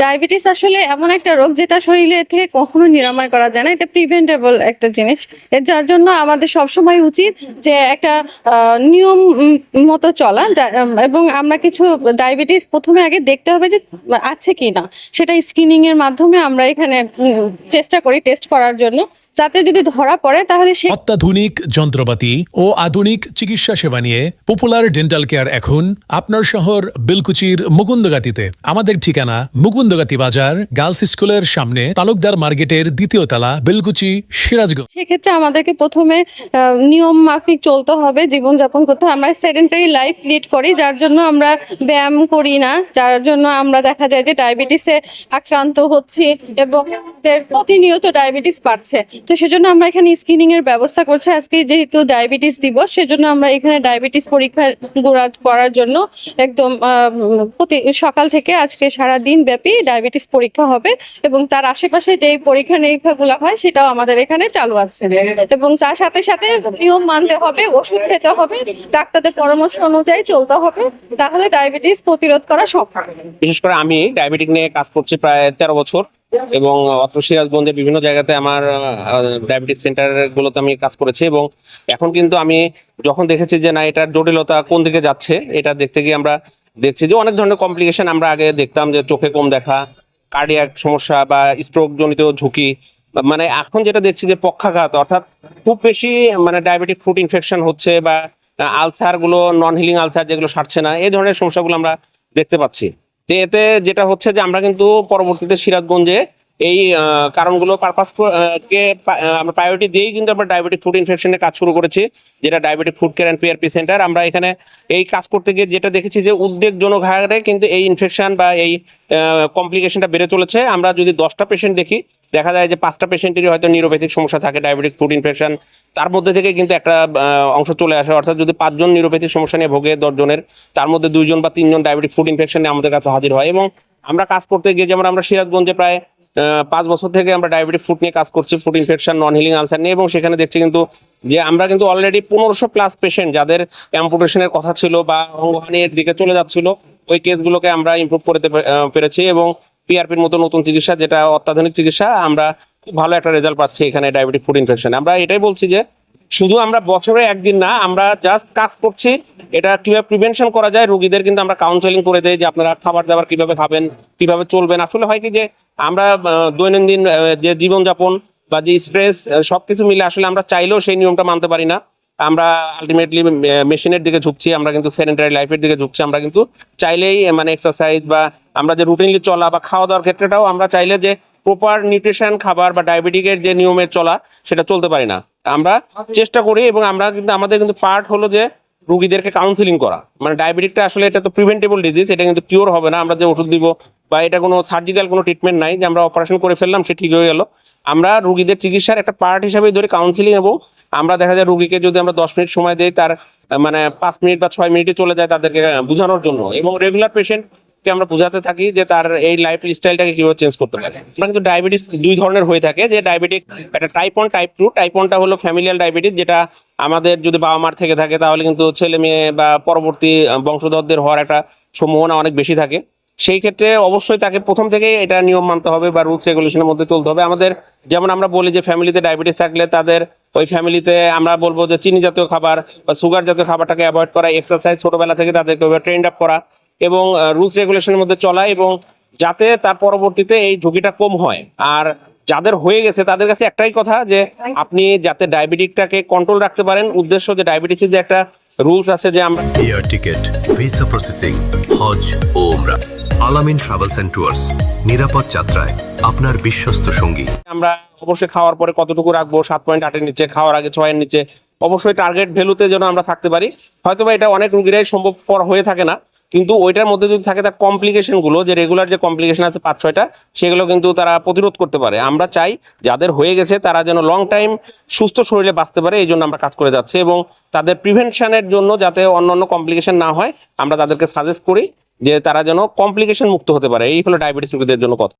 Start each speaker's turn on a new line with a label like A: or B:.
A: Diabetes আসলে এমন একটা রোগ যেটা শরীরে থেকে কখনো নিরাময় করা যায় না। এটা প্রিভেন্টেবল একটা জিনিস। যার জন্য আমাদের সবসময় উচিত যে একটা নিয়ম মতো চলা এবং আমরা কিছু ডায়াবেটিস প্রথমে আগে দেখতে হবে যে আছে কি না। সেটা স্ক্রিনিং এর মাধ্যমে আমরা এখানে চেষ্টা করি টেস্ট করার জন্য। যাতে যদি ধরা পড়ে তাহলে সে
B: অত্যাধুনিক যন্ত্রপাতি ও আধুনিক চিকিৎসা সেবা নিয়ে পপুলার ডেন্টাল কেয়ার এখন আপনার শহর বিলকুচির মুকুন্দগাতিতে। আমাদের ঠিকানা মুকুন্দগাতি বাজার গার্লস স্কুলের সামনে তালুকদার মার্কেটের দ্বিতীয় তলা, বিলকুচি, সিরাজগঞ্জ।
A: সেক্ষেত্রে আমাদেরকে প্রথমে নিয়ম মাফিক চলতে হবে, জীবনযাপন করতে আমরা সেডেন্টারি লাইফ লিড করি, যার জন্য আমরা ব্যায়াম করি না, যার জন্য আমরা দেখা যায় যে ডায়াবেটিসে আক্রান্ত হচ্ছি এবং প্রতিনিয়ত ডায়াবেটিস বাড়ছে। তো সেজন্য আমরা এখানে স্ক্রিনিং এর ব্যবস্থা করছি। আজকে যেহেতু ডায়াবেটিস দিবস, সেজন্য আমরা এখানে ডায়াবেটিস পরীক্ষা করার জন্য একদম প্রতি সকাল থেকে আজকে সারা দিন ব্যাপী ডায়াবেটিস পরীক্ষা হবে এবং তার আশেপাশে যে পরীক্ষা নিরীক্ষাগুলো হয় সেটাও আমাদের এখানে চালু আছে। এবং তার সাথে সাথে নিয়ম মানতে হবে, ওষুধ খেতে হবে, ডাক্তারদের পরামর্শ অনুযায়ী চলতে হবে, তাহলে ডায়াবেটিস প্রতিরোধ করা সম্ভব।
C: বিশেষ করে আমি ডায়াবেটিক নিয়ে কাজ করছি প্রায় তেরো বছর এবং অত্র সিরাজগঞ্জের বিভিন্ন জায়গাতে আমার ডায়াবেটিক সেন্টার গুলোতে আমি কাজ করেছি এবং এখন কিন্তু আমি যখন দেখেছি যে না এটার জটিলতা কোন দিকে যাচ্ছে, এটা দেখতে গিয়ে আমরা দেখছি যে অনেক ধরনের কমপ্লিকেশন আমরা আগে দেখতাম যে চোখে কম দেখা কার্ডিয়াক সমস্যা বা স্ট্রোক জনিত ঝুঁকি। মানে এখন যেটা দেখছি যে পক্ষাঘাত, অর্থাৎ খুব বেশি মানে ডায়াবেটিক ফুড ইনফেকশন হচ্ছে বা আলসারগুলো নন হিলিং আলসার যেগুলো সারছে না, এই ধরনের সমস্যাগুলো আমরা দেখতে পাচ্ছি। তো এতে যেটা হচ্ছে যে আমরা কিন্তু পরবর্তীতে সিরাজগঞ্জে এই কারণগুলো পারপাস কে আমরা প্রায়োরিটি দিয়েই কিন্তু আমরা ডায়াবেটিক ফুড ইনফেকশনের কাজ শুরু করেছি, যেটা diabetic food care and PRP centre আমরা এখানে এই কাজ করতে গিয়ে যেটা দেখেছি যে উদ্বেগজনক হারে কিন্তু এই ইনফেকশন বা এই কমপ্লিকেশনটা বেড়ে চলেছে। আমরা যদি দশটা পেশেন্ট দেখি, দেখা যায় যে পাঁচটা পেশেন্টেরই হয়তো নিউরোপ্যাথিক সমস্যা থাকে ডায়াবেটিক ফুড ইনফেকশন তার মধ্যে থেকে কিন্তু একটা অংশ চলে আসে। অর্থাৎ যদি পাঁচজন নিউরোপ্যাথিক সমস্যা নিয়ে ভোগে দশজনের, তার মধ্যে দুইজন বা তিনজন ডায়াবেটিক ফুড ইনফেকশন আমাদের কাছে হাজির হয়। এবং আমরা কাজ করতে গিয়ে যেমন আমরা সিরাজগঞ্জে প্রায় পাঁচ বছর থেকে আমরা ডায়াবেটিক ফুড নিয়ে কাজ করছি food infection non healing ulcer নিয়ে এবং সেখানে দেখছি কিন্তু যে আমরা কিন্তু অলরেডি পনেরোশো প্লাস পেশেন্ট যাদের অ্যাম্পুটেশনের কথা ছিল বা অঙ্গহানির দিকে চলে যাচ্ছিল, ওই কেসগুলোকে আমরা ইম্প্রুভ করতে পেরেছি এবং পিআরপির মতো নতুন চিকিৎসা যেটা অত্যাধুনিক চিকিৎসা, আমরা খুব ভালো একটা রেজাল্ট পাচ্ছি এখানে ডায়াবেটিক ফুড ইনফেকশন আমরা এটাই বলছি যে শুধু আমরা বছরে একদিন না, আমরা জাস্ট কাজ করছি। এটা কীভাবে প্রিভেনশন করা যায়, রোগীদের কিন্তু আমরা কাউন্সেলিং করে দেয় যে আপনারা খাবার দাবার কীভাবে খাবেন, কীভাবে চলবেন। আসলে হয় কি যে আমরা দৈনন্দিন যে জীবনযাপন বা যে স্ট্রেস সবকিছু মিলে আসলে আমরা চাইলেও সেই নিয়মটা মানতে পারি না। আমরা আলটিমেটলি মেশিনের দিকে ঝুঁকছি, আমরা কিন্তু সেডেন্টারি লাইফের দিকে ঝুঁকছি। আমরা কিন্তু চাইলেই মানে এক্সারসাইজ বা আমরা যে রুটিনলি চলা বা খাওয়া দাওয়ার ক্ষেত্রেটাও আমরা চাইলে যে প্রপার নিউট্রিশন খাবার বা ডায়াবেটিকের যে নিয়মের চলা, সেটা চলতে পারি না। আমরা চেষ্টা করি এবং আমরা কিন্তু, আমাদের কিন্তু পার্ট হলো যে রুগীদেরকে কাউন্সিলিং করা। মানে ডায়াবেটিকটা আসলে এটা তো প্রিভেন্টেবল ডিজিজ এটা কিন্তু কিওর হবে না, আমরা যে ওষুধ দিব বা এটা কোনো সার্জিক্যাল কোনো ট্রিটমেন্ট নাই, যে আমরা অপারেশন করে ফেললাম, সে ঠিক হয়ে গেল। আমরা রুগীদের চিকিৎসার একটা পার্ট হিসাবে ধরে কাউন্সিলিং এবং আমরা দেখা যায় রুগীকে যদি আমরা দশ মিনিট সময় দেই, তার মানে পাঁচ মিনিট বা ছয় মিনিটে চলে যায় তাদেরকে বোঝানোর জন্য। এবং রেগুলার পেশেন্ট কে আমরা বোঝাতে থাকি যে তার এই লাইফ স্টাইলটাকে কীভাবে চেঞ্জ করতে পারে। আমরা কিন্তু ডায়াবেটিস দুই ধরনের হয়ে থাকে, যে ডায়াবেটিক একটা type one type two type ওয়ানটা হলো ফ্যামিলিয়াল ডায়াবেটিস যেটা আমাদের যদি বাবা মার থেকে থাকে, তাহলে কিন্তু ছেলে মেয়ে বা পরবর্তী বংশধরদের হওয়ার একটা সম্ভাবনা অনেক বেশি থাকে। সেই ক্ষেত্রে অবশ্যই তাকে প্রথম থেকে এটা নিয়ম মানতে হবে বা রুলস রেগুলেশনের মধ্যে চলতে হবে। আমাদের, যেমন আমরা বলি যে ফ্যামিলিতে ডায়াবেটিস থাকলে তাদের ওই ফ্যামিলিতে আমরা বলব যে চিনি জাতীয় খাবার বা সুগার জাতীয় খাবারটাকে অ্যাভয়েড করা এক্সারসাইজ ছোটবেলা থেকে তাদেরকে ট্রেন্ড আপ করা এবং রুলস রেগুলেশনের মধ্যে চলা এবং যাতে তার পরবর্তীতে এই ঝুঁকিটা কম হয়। আর যাদের হয়ে গেছে, তাদের কাছে একটাই কথা যে আপনি যাতে ডায়াবেটিকটাকে কন্ট্রোল রাখতে পারেন, উদ্দেশ্য যে ডায়াবেটিসের যে একটা রুলস আছে যে আমরা
D: এয়ার টিকেট ভিসা প্রসেসিং হজ ও আলামিন ট্রাভেলস অ্যান্ড ট্যুরস নিরাপদ যাত্রায় আপনার বিশ্বস্ত সঙ্গী।
C: আমরা অবশ্যই খাওয়ার পরে কতটুকু রাখব? সাত পয়েন্ট আটের নিচে, খাওয়ার আগে ছয়ের নিচে। অবশ্যই টার্গেট ভ্যালুতে যেন আমরা থাকতে পারি। হয়তোবা এটা অনেক রুগীরাই সম্ভবপর হয়ে থাকে না, কিন্তু ওইটার মধ্যে যদি থাকে তার কমপ্লিকেশনগুলো, যে রেগুলার যে কমপ্লিকেশন আছে পাঁচ ছয়টা, সেগুলো কিন্তু তারা প্রতিরোধ করতে পারে। আমরা চাই যাদের হয়ে গেছে তারা যেন লং টাইম সুস্থ শরীরে বাঁচতে পারে, এই জন্য আমরা কাজ করে যাচ্ছি এবং তাদের প্রিভেনশনের জন্য যাতে অন্য অন্য কমপ্লিকেশন না হয়, আমরা তাদেরকে সাজেস্ট করি। যে তারা যেন কমপ্লিকেশন মুক্ত হতে পারে। এই হলো ডায়াবেটিস রোগীদের জন্য কথা।